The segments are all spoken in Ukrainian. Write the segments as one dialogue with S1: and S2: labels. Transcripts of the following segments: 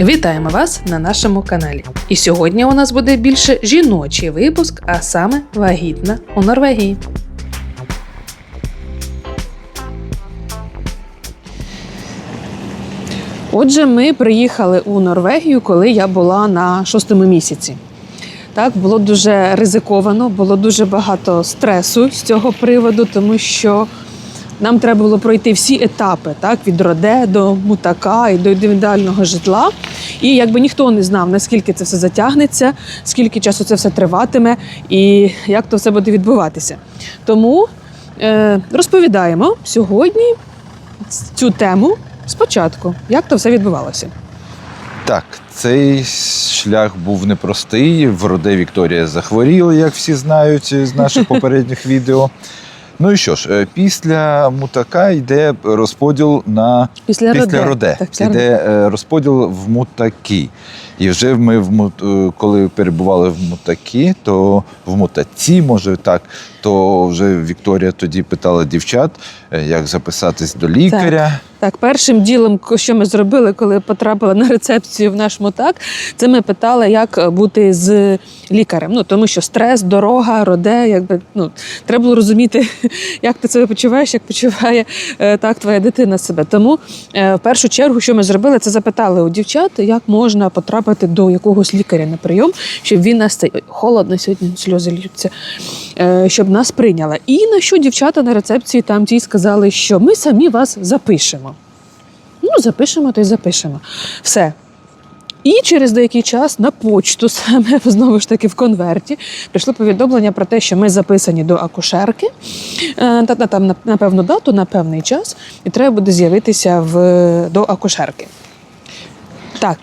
S1: Вітаємо вас на нашому каналі. І сьогодні у нас буде більше жіночий випуск, а саме вагітна у Норвегії. Отже, ми приїхали у Норвегію, коли я була на шостому місяці. Так, було дуже ризиковано, було дуже багато стресу з цього приводу, тому що нам треба було пройти всі етапи, так, від роде до мутака і до індивідуального житла. І якби ніхто не знав, наскільки це все затягнеться, скільки часу це все триватиме і як то все буде відбуватися. Тому е, розповідаємо сьогодні цю тему спочатку, як то все відбувалося.
S2: Так, цей шлях був непростий. В роде Вікторія захворіла, як всі знають з наших попередніх відео. Ну і що ж, е, після мутака йде розподіл на
S1: Після,
S2: після роде.
S1: Так, після.
S2: Йде е, розподіл в мутаки. І вже ми в е, коли перебували в мутакі, то в мутаці, може так, то вже Вікторія тоді питала дівчат, як записатись до лікаря.
S1: Так, першим ділом, що ми зробили, коли потрапили на рецепцію в наш мотак, це ми питали, як бути з лікарем. Ну тому що стрес, дорога, роде, якби ну треба було розуміти, як ти себе почуваєш, як почуває е, так твоя дитина себе. Тому е, в першу чергу, що ми зробили, це запитали у дівчат, як можна потрапити до якогось лікаря на прийом, щоб він нас цей холодно сьогодні сльози льються, е, щоб нас прийняла. І на що дівчата на рецепції там ті сказали, що ми самі вас запишемо. Ну, запишемо, то й запишемо. Все. І через деякий час на почту саме знову ж таки в конверті прийшло повідомлення про те, що ми записані до акушерки е, та там на, певну дату, на певний час, і треба буде з'явитися в, до акушерки. Так,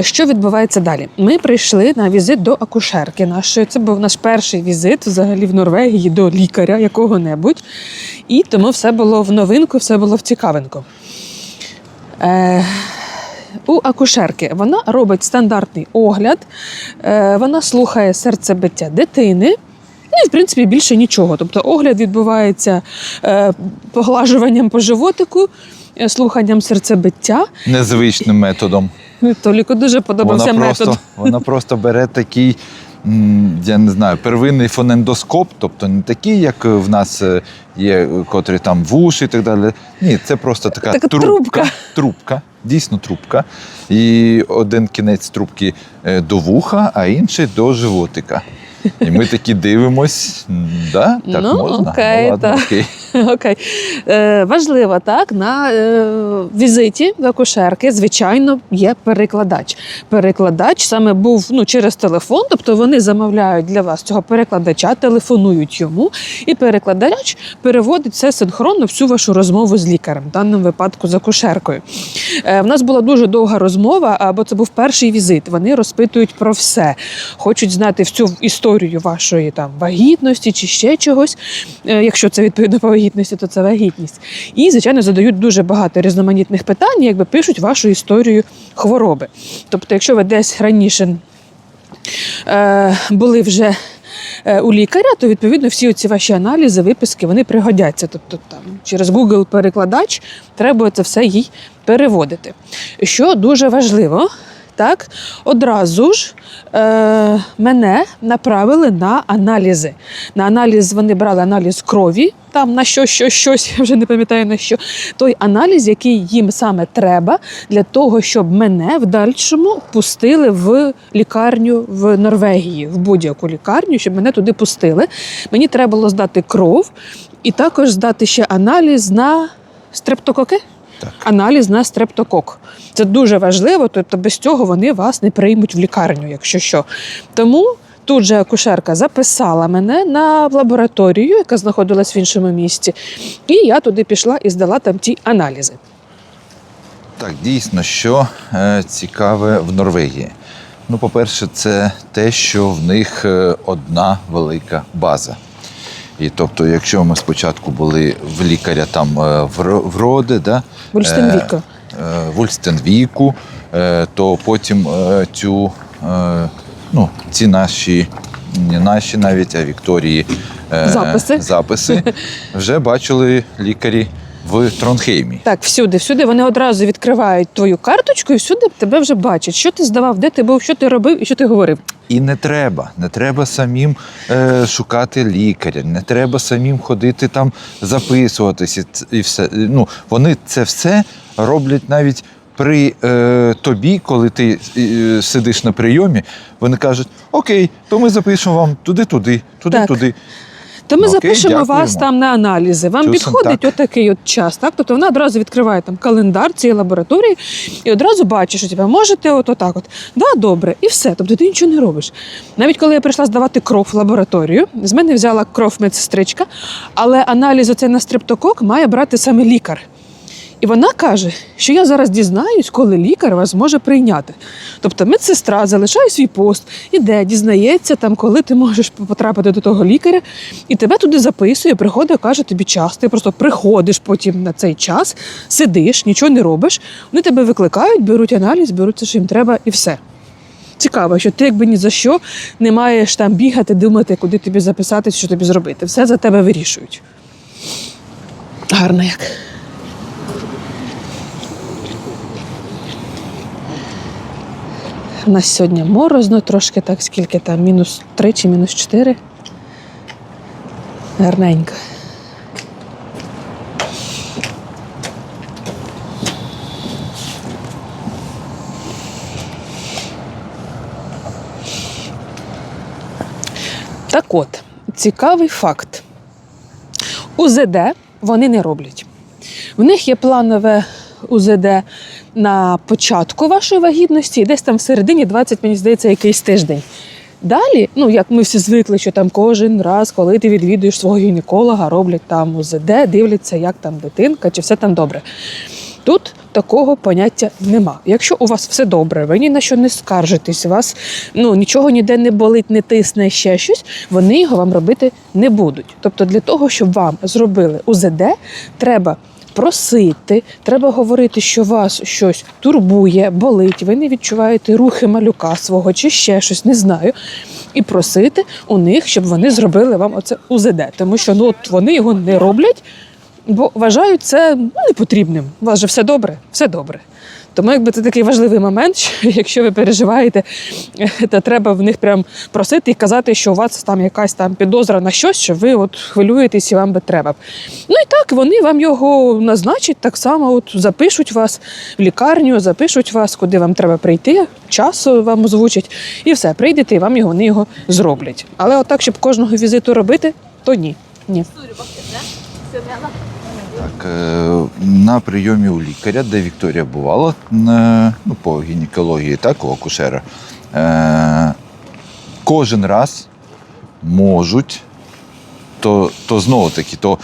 S1: що відбувається далі? Ми прийшли на візит до акушерки нашої. Це був наш перший візит взагалі в Норвегії до лікаря якого-небудь. І тому все було в новинку, все було в цікавинку. Е, у акушерки вона робить стандартний огляд, е, вона слухає серцебиття дитини. Ну і в принципі більше нічого. Тобто огляд відбувається е, поглажуванням по животику, е, слуханням серцебиття.
S2: Незвичним методом.
S1: Толіку дуже подобався
S2: вона
S1: метод.
S2: Просто, вона просто бере такий, я не знаю, первинний фонендоскоп, тобто не такий, як в нас е, є, котрі там вуші і так далі. Ні, це просто така,
S1: Така трубка.
S2: трубка. Трубка, дійсно трубка. І один кінець трубки е, до вуха, а інший до животика. І ми такі дивимось, да? так
S1: Ну,
S2: можна?
S1: окей,
S2: ну, ладно,
S1: так.
S2: окей.
S1: Окей. Е, важливо, так, на е, візиті до акушерки, звичайно, є перекладач. Перекладач саме був ну, через телефон, тобто вони замовляють для вас цього перекладача, телефонують йому, і перекладач переводить все синхронно всю вашу розмову з лікарем, в даному випадку з акушеркою. Е, в нас була дуже довга розмова, або це був перший візит. Вони розпитують про все, хочуть знати всю історію вашої там вагітності чи ще чогось. Е, Якщо це відповідно по вагітності, то це вагітність. І, звичайно, задають дуже багато різноманітних питань, якби пишуть вашу історію хвороби. Тобто, якщо ви десь раніше е, були вже е, у лікаря, то відповідно всі ці ваші аналізи, виписки вони пригодяться. Тобто там через Google перекладач треба це все їй переводити. Що дуже важливо. Так, одразу ж е, мене направили на аналізи. На аналіз вони брали аналіз крові, там на що, що, щось, я вже не пам'ятаю на що. Той аналіз, який їм саме треба для того, щоб мене в дальшому пустили в лікарню в Норвегії, в будь-яку лікарню, щоб мене туди пустили. Мені треба було здати кров і також здати ще аналіз на стрептококи.
S2: Так.
S1: Аналіз на стрептокок. Це дуже важливо, тобто без цього вони вас не приймуть в лікарню, якщо що. Тому тут же акушерка записала мене на лабораторію, яка знаходилась в іншому місці, і я туди пішла і здала там ті аналізи.
S2: Так, дійсно, що е, цікаве в Норвегії. Ну, по-перше, це те, що в них е, одна велика база. І тобто, якщо ми спочатку були в лікаря там е, в роди, да,
S1: Вульстенвіка.
S2: е, е, то потім цю, ну, ці наші, не наші навіть, а Вікторії
S1: Записи.
S2: записи вже бачили лікарі в Тронхеймі.
S1: Так, всюди, всюди вони одразу відкривають твою карточку і всюди тебе вже бачать, що ти здавав, де ти був, що ти робив і що ти говорив.
S2: І не треба. Не треба самим е, шукати лікаря, не треба самим ходити там записуватися. І все. Ну, вони це все роблять навіть при е, тобі, коли ти е, сидиш на прийомі. Вони кажуть: Окей, то ми запишемо вам туди-туди, туди-туди.
S1: То ми
S2: Окей,
S1: запишемо
S2: дякуємо.
S1: вас там на аналізи. Вам
S2: Чусом
S1: підходить
S2: так.
S1: отакий от час. Так? Тобто вона одразу відкриває там календар цієї лабораторії і одразу бачиш, що тебе можете от отак от. Да, добре, і все. Тобто ти нічого не робиш. Навіть коли я прийшла здавати кров в лабораторію, з мене взяла кров медсестричка, але аналіз оцей на стрептокок має брати саме лікар. І вона каже, що я зараз дізнаюсь, коли лікар вас може прийняти. Тобто медсестра залишає свій пост, іде, дізнається, там, коли ти можеш потрапити до того лікаря, і тебе туди записує, приходить, каже тобі час. Ти просто приходиш потім на цей час, сидиш, нічого не робиш. Вони тебе викликають, беруть аналіз, беруть все, що їм треба, і все. Цікаво, що ти якби ні за що не маєш там бігати, думати, куди тобі записатись, що тобі зробити. Все за тебе вирішують. Гарно як. У нас сьогодні морозно, трошки так, скільки там, мінус 3 чи мінус 4. Гарненько. Так от, цікавий факт. УЗД вони не роблять. В них є планове УЗД на початку вашої вагітності, і десь там всередині 20, мені здається, якийсь тиждень. Далі, ну як ми всі звикли, що там кожен раз, коли ти відвідуєш свого гінеколога, роблять там УЗД, дивляться, як там дитинка, чи все там добре. Тут такого поняття нема. Якщо у вас все добре, ви ні на що не скаржитесь, у вас ну, нічого ніде не болить, не тисне ще щось, вони його вам робити не будуть. Тобто, для того, щоб вам зробили УЗД, треба просити, треба говорити, що вас щось турбує, болить, ви не відчуваєте рухи малюка свого чи ще щось, не знаю. І просити у них, щоб вони зробили вам оце УЗД, тому що ну от вони його не роблять, бо вважають це ну, непотрібним. У вас же все добре, все добре. Тому якби це такий важливий момент, що якщо ви переживаєте, то треба в них прям просити і казати, що у вас там якась там підозра на щось, що ви от хвилюєтесь і вам би треба. Ну і так вони вам його назначать, так само от запишуть вас в лікарню, запишуть вас, куди вам треба прийти, час вам озвучать, і все, прийдете, і вам його вони його зроблять. Але отак, щоб кожного візиту робити, то ні. Ні.
S2: Так, е, на прийомі у лікаря, де Вікторія бувала е, ну, по гінекології, так, у акушера, е, кожен раз можуть, то, то знову таки, то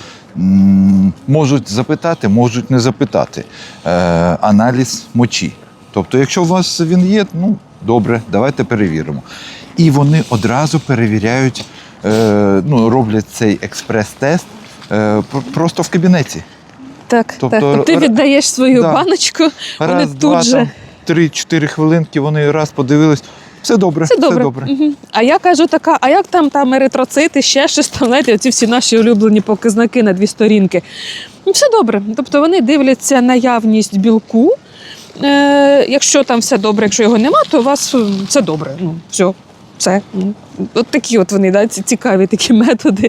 S2: можуть запитати, можуть не запитати е, аналіз мочі. Тобто, якщо у вас він є, ну добре, давайте перевіримо. І вони одразу перевіряють, е, ну, роблять цей експрес-тест е, просто в кабінеті.
S1: Так,
S2: Тобто,
S1: так. Ти віддаєш свою
S2: да.
S1: баночку, вони тут
S2: два,
S1: же.
S2: три-чотири хвилинки, вони раз подивились. Все добре,
S1: Все добре. Мгм. А я кажу така, а як там там еритроцити, ще щось там, знаєте, оці всі наші улюблені показники на дві сторінки. Ну, все добре. Тобто вони дивляться наявність білку. Е, якщо там все добре, якщо його нема, то у вас все добре. Ну, все, все. Ну, От такі от вони, да, ці цікаві такі методи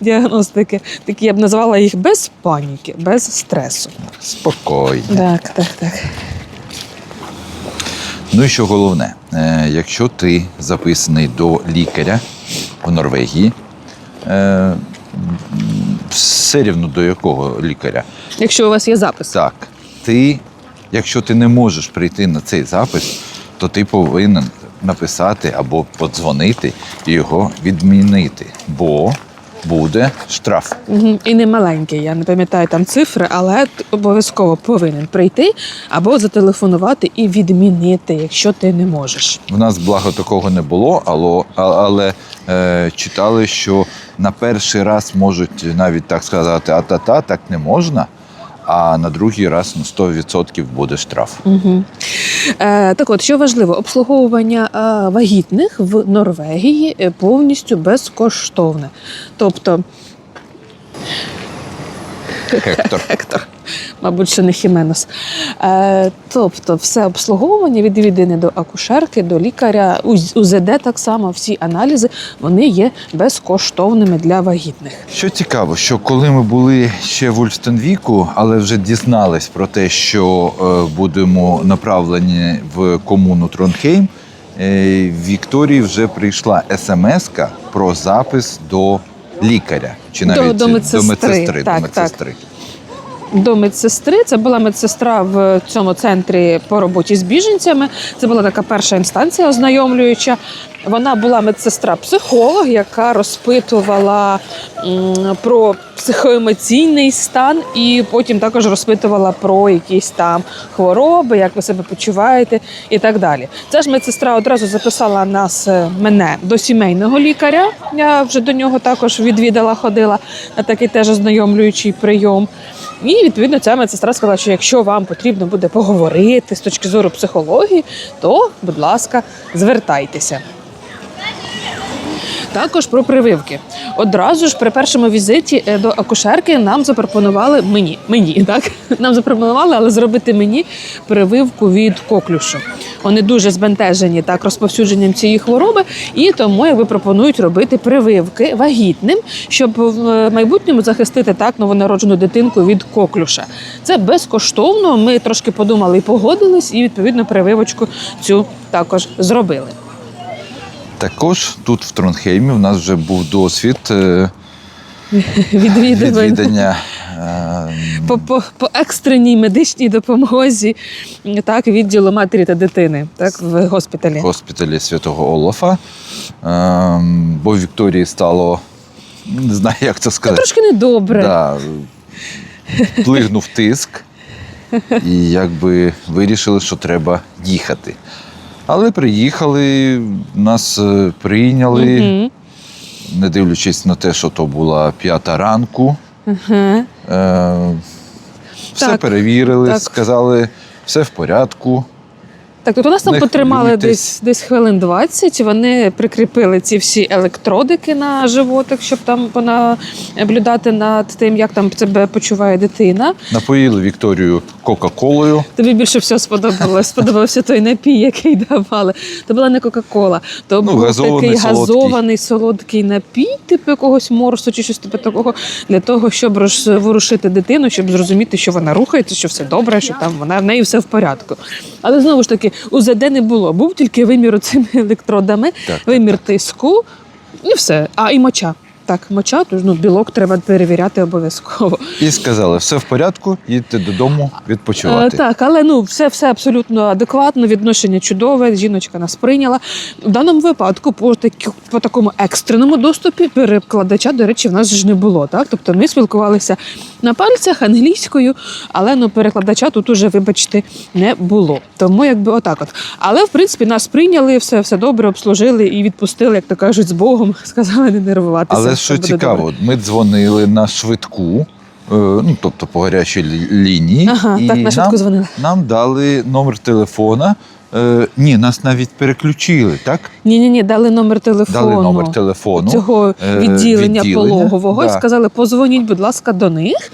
S1: діагностики. Такі я б назвала їх без паніки, без стресу.
S2: Спокійно.
S1: Так, так, так.
S2: Ну і що головне, е, якщо ти записаний до лікаря в Норвегії, е, все рівно до якого лікаря,
S1: Якщо у вас є запис.
S2: так, ти, якщо ти не можеш прийти на цей запис, то ти повинен написати або подзвонити і його відмінити, бо буде штраф.
S1: Угу. І не маленький, я не пам'ятаю там цифри, але обов'язково повинен прийти або зателефонувати і відмінити, якщо ти не можеш.
S2: В нас благо такого не було, але, але е, читали, що на перший раз можуть навіть так сказати, а-та-та, так не можна. А на другий раз на 100% буде штраф.
S1: Угу. Е, так от, що важливо, обслуговування е, вагітних в Норвегії е, повністю безкоштовне. Тобто,
S2: Гектор.
S1: Гектор. Мабуть, що не Хіменос. Е, тобто, все обслуговування від відвідини до акушерки, до лікаря, УЗД так само, всі аналізи вони є безкоштовними для вагітних.
S2: Що цікаво, що коли ми були ще в Ульстенвіку, але вже дізнались про те, що е, будемо направлені в комуну Тронхейм, е, Вікторії вже прийшла смс про запис до лікаря чи навіть
S1: до медсестри.
S2: медсестри,
S1: Так,
S2: до медсестри.
S1: До медсестри. Це була медсестра в цьому центрі по роботі з біженцями. Це була така перша інстанція ознайомлююча. Вона була медсестра-психолог, яка розпитувала про психоемоційний стан, і потім також розпитувала про якісь там хвороби, як ви себе почуваєте, і так далі. Ця ж медсестра одразу записала нас, е, мене до сімейного лікаря. Я вже до нього також відвідала, ходила на такий теж ознайомлюючий прийом. І відповідно ця медсестра сказала, що якщо вам потрібно буде поговорити з точки зору психології, то, будь ласка, звертайтеся. Також про прививки. Одразу ж при першому візиті е, до акушерки нам запропонували мені, мені так нам запропонували, але зробити мені прививку від коклюшу. Вони дуже збентежені так розповсюдженням цієї хвороби, і тому якби пропонують робити прививки вагітним, щоб в е, майбутньому захистити так новонароджену дитинку від коклюша. Це безкоштовно. Ми трошки подумали і погодились, і відповідно прививочку цю також зробили.
S2: Також тут в Тронхеймі у нас вже був досвід е, відвідання. е,
S1: по, по, по екстреній медичній допомозі так, відділу матері та дитини так, в госпіталі.
S2: госпіталі святого Олафа, ем, бо Вікторії стало не знаю, як це сказати.
S1: Трошки недобре.
S2: Да, плигнув тиск, і якби вирішили, що треба їхати. Але приїхали, нас е, прийняли,
S1: Мгм.
S2: не дивлячись на те, що то була п'ята ранку. Е, все
S1: Так,
S2: перевірили,
S1: так.
S2: сказали, все в порядку.
S1: Так, тут у нас там
S2: Не
S1: потримали десь, десь хвилин 20. Вони прикріпили ці всі електродики на животик, щоб там понаблюдати над тим, як там себе почуває дитина.
S2: Напоїли Вікторію Кока-Колою.
S1: Тобі більше всього сподобалось. Сподобався той напій, який давали. То була не Кока-Кола, то
S2: Ну,
S1: був
S2: газований,
S1: такий
S2: солодкий.
S1: газований солодкий напій, типу якогось морсу чи щось типу такого, для того, щоб розворушити дитину, щоб зрозуміти, що вона рухається, що все добре, що там вона в неї все в порядку. Але знову ж таки, УЗД не було. Був тільки вимір цими електродами,
S2: Так,
S1: вимір тиску і все. А і моча. Так, моча, тож ну білок треба перевіряти обов'язково.
S2: І сказали, все в порядку, їдьте додому відпочивати.
S1: Е, так, але ну все, все абсолютно адекватно, відношення чудове. Жіночка нас прийняла. В даному випадку по такі, по такому екстреному доступі перекладача, до речі, в нас ж не було. Так, тобто ми спілкувалися на пальцях англійською, але ну перекладача тут уже, вибачте, не було. Тому якби отак, от. Але в принципі нас прийняли, все, все добре, обслужили і відпустили, як то кажуть, з Богом. Сказали не нервуватися.
S2: Але що цікаво,
S1: добре.
S2: ми дзвонили на швидку, е, ну тобто по гарячій лі- лінії,
S1: Ага,
S2: і
S1: так, на швидку
S2: нам,
S1: дзвонили.
S2: нам дали номер телефона. Е, ні, нас навіть переключили, так?
S1: Ні, ні, ні, дали номер телефону.
S2: Дали номер телефону.
S1: цього
S2: е,
S1: відділення,
S2: відділення,
S1: пологового і сказали, позвоніть, будь ласка, до них.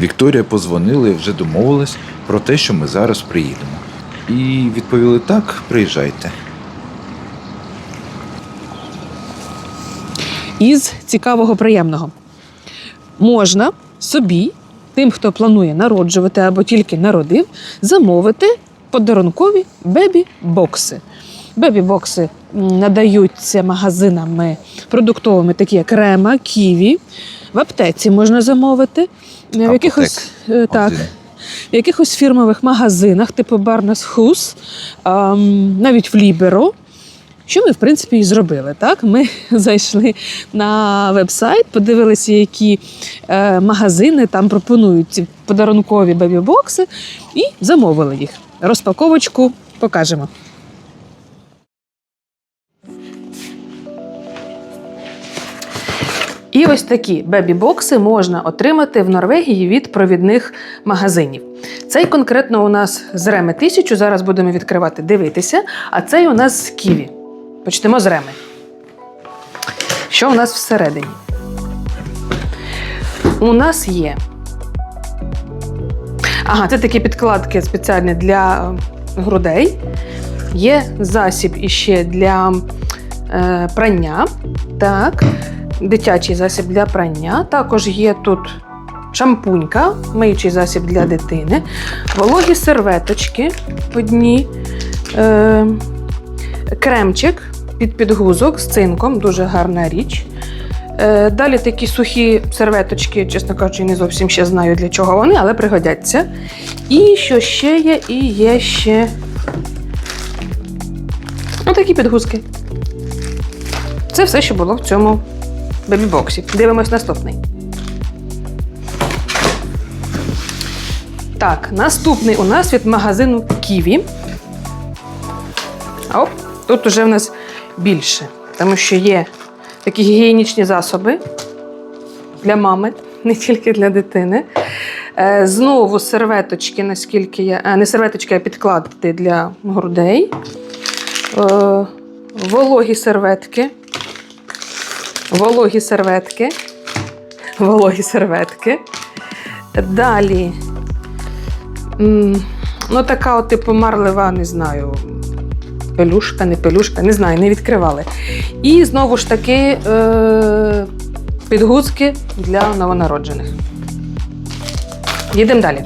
S2: Вікторія позвонили, вже домовились про те, що ми зараз приїдемо. І відповіли так, приїжджайте.
S1: Із цікавого приємного. Можна собі, тим, хто планує народжувати або тільки народив, замовити подарункові бебі-бокси. Бебі-бокси надаються магазинами продуктовими, такі як Рема, Ківі. В аптеці можна замовити. В якихось, е, так, в якихось фірмових магазинах, типу Барнес Хус, навіть в Ліберо. Що ми, в принципі, і зробили. Так? Ми зайшли на веб-сайт, подивилися, які е, магазини там пропонують ці подарункові бебі-бокси, і замовили їх. Розпаковочку покажемо. І ось такі бебі-бокси можна отримати в Норвегії від провідних магазинів. Цей конкретно у нас з Реми 1000, зараз будемо відкривати, дивитися, а цей у нас з Ківі. Почнемо з Реми. Що у нас всередині? У нас є Ага, це такі підкладки спеціальні для е, грудей. Є засіб іще для е, прання. Так, дитячий засіб для прання. Також є тут шампунька, миючий засіб для дитини, вологі серветочки одні, е, кремчик під підгузок з цинком, дуже гарна річ. Е, Далі такі сухі серветочки, чесно кажучи, не зовсім ще знаю для чого вони, але пригодяться. І що ще є? І є ще отакі підгузки. Це все, що було в цьому бебі-боксі. Дивимось наступний. Так, наступний у нас від магазину Ківі. Оп, тут уже в нас більше, тому що є такі гігієнічні засоби для мами, не тільки для дитини. Е, знову серветочки, наскільки я. е, Не серветочки, а підкладки для грудей. Е, вологі серветки. Вологі серветки. Вологі серветки. Далі. Ну, така, от, типу, марлева, не знаю. Пелюшка, не пелюшка, не знаю, не відкривали. І знову ж таки е- підгузки для новонароджених. Їдемо далі.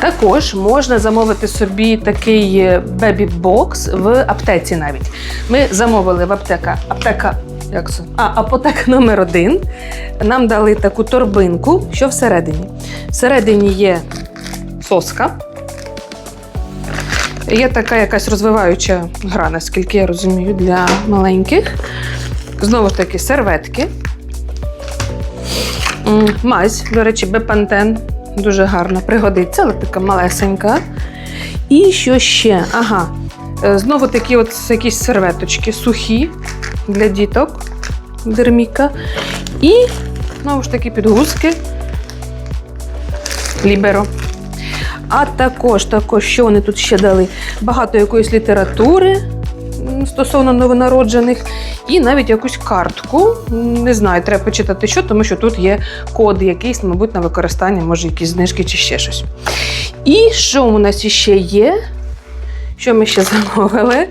S1: Також можна замовити собі такий бебі-бокс в аптеці навіть. Ми замовили в аптека. Аптека. Як це? А, апотека номер один. Нам дали таку торбинку, що всередині. Всередині є соска. Є така якась розвиваюча гра, наскільки я розумію, для маленьких. Знову ж таки, серветки. Мазь, до речі, бепантен. Дуже гарна, пригодиться, але така малесенька. І що ще? Ага. е, Знову такі от якісь серветочки сухі для діток. Дерміка. І знову ж таки підгузки. Ліберо. А також, також, що вони тут ще дали? Багато якоїсь літератури стосовно новонароджених, і навіть якусь картку. Не знаю, треба почитати, що, тому що тут є код якийсь, мабуть, на використання, може, якісь знижки чи ще щось. І що у нас ще є? Що ми ще замовили?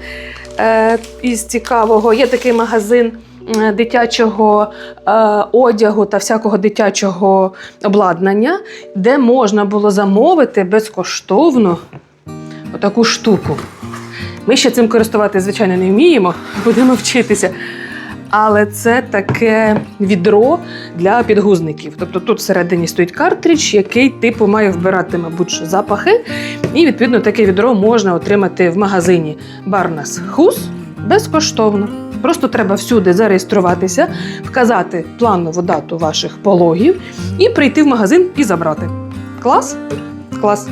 S1: Е, із цікавого, є такий магазин дитячого е, одягу та всякого дитячого обладнання, де можна було замовити безкоштовно отаку штуку. Ми ще цим користуватися, звичайно, не вміємо, будемо вчитися. Але це таке відро для підгузників. Тобто тут всередині стоїть картридж, який типу має вбирати, мабуть, запахи. І відповідно таке відро можна отримати в магазині Барнас Хус безкоштовно. Просто треба всюди зареєструватися, вказати планову дату ваших пологів і прийти в магазин і забрати. Клас? Клас.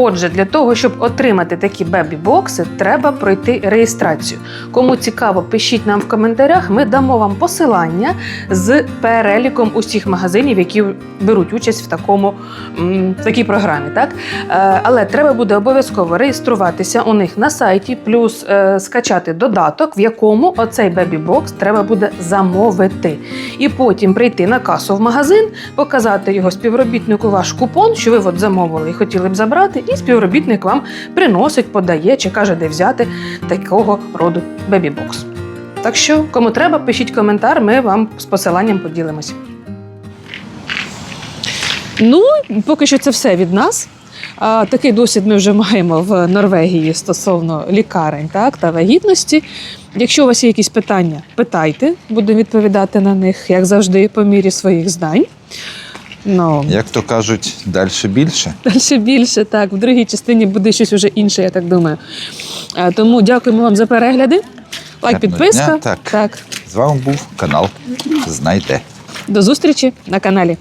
S1: Отже, для того, щоб отримати такі бебі-бокси, треба пройти реєстрацію. Кому цікаво, пишіть нам в коментарях. Ми дамо вам посилання з переліком усіх магазинів, які беруть участь в такому в такій програмі. Так? Е, але треба буде обов'язково реєструватися у них на сайті, плюс е, скачати додаток, в якому оцей бебі-бокс треба буде замовити. І потім прийти на касу в магазин, показати його співробітнику ваш купон, що ви от замовили і хотіли б забрати, і співробітник вам приносить, подає чи каже, де взяти такого роду бебі-бокс. Так що, кому треба, пишіть коментар, ми вам з посиланням поділимося. Ну, поки що це все від нас. А, такий досвід ми вже маємо в Норвегії стосовно лікарень так, та вагітності. Якщо у вас є якісь питання, питайте, будемо відповідати на них, як завжди, по мірі своїх знань. Ну,
S2: Як то кажуть, далі більше.
S1: Далі більше, так. В другій частині буде щось уже інше, я так думаю. Тому дякуємо вам за перегляди. Лайк, підписка.
S2: дня, так.
S1: так.
S2: З вами був канал Знайте.
S1: До зустрічі на каналі.